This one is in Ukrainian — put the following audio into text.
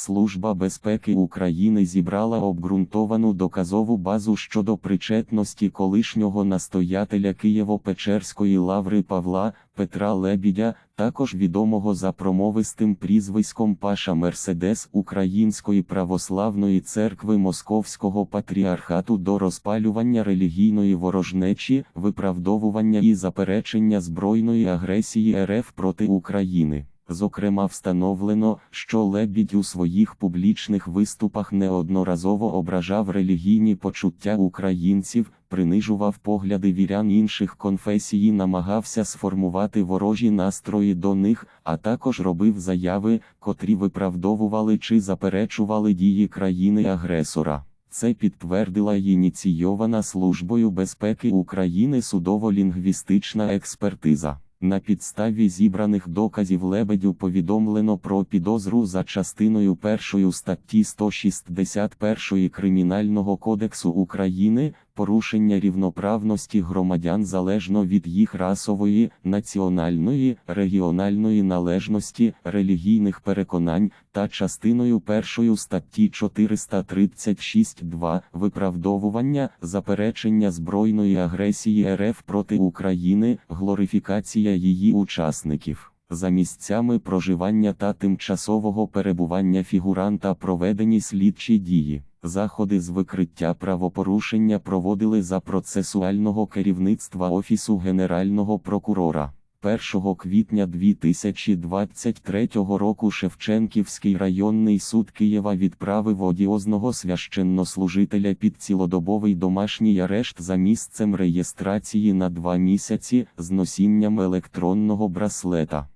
Служба безпеки України зібрала обґрунтовану доказову базу щодо причетності колишнього настоятеля Києво-Печерської лаври Павла Петра Лебідя, також відомого за промовистим прізвиськом Паша Мерседес Української православної церкви Московського патріархату до розпалювання релігійної ворожнечі, виправдовування і заперечення збройної агресії РФ проти України. Зокрема, встановлено, що Лебідь у своїх публічних виступах неодноразово ображав релігійні почуття українців, принижував погляди вірян інших конфесій, намагався сформувати ворожі настрої до них, а також робив заяви, котрі виправдовували чи заперечували дії країни-агресора. Це підтвердила ініційована Службою безпеки України судово-лінгвістична експертиза. На підставі зібраних доказів Лебедю повідомлено про підозру за частиною першої статті 161 Кримінального кодексу України, порушення рівноправності громадян залежно від їх расової, національної, регіональної належності, релігійних переконань та частиною першої статті 436.2 виправдовування, заперечення збройної агресії РФ проти України, глорифікація її учасників. За місцями проживання та тимчасового перебування фігуранта проведені слідчі дії. Заходи з викриття правопорушення проводили за процесуального керівництва Офісу Генерального прокурора. 1 квітня 2023 року Шевченківський районний суд Києва відправив одіозного священнослужителя під цілодобовий домашній арешт за місцем реєстрації на два місяці з носінням електронного браслета.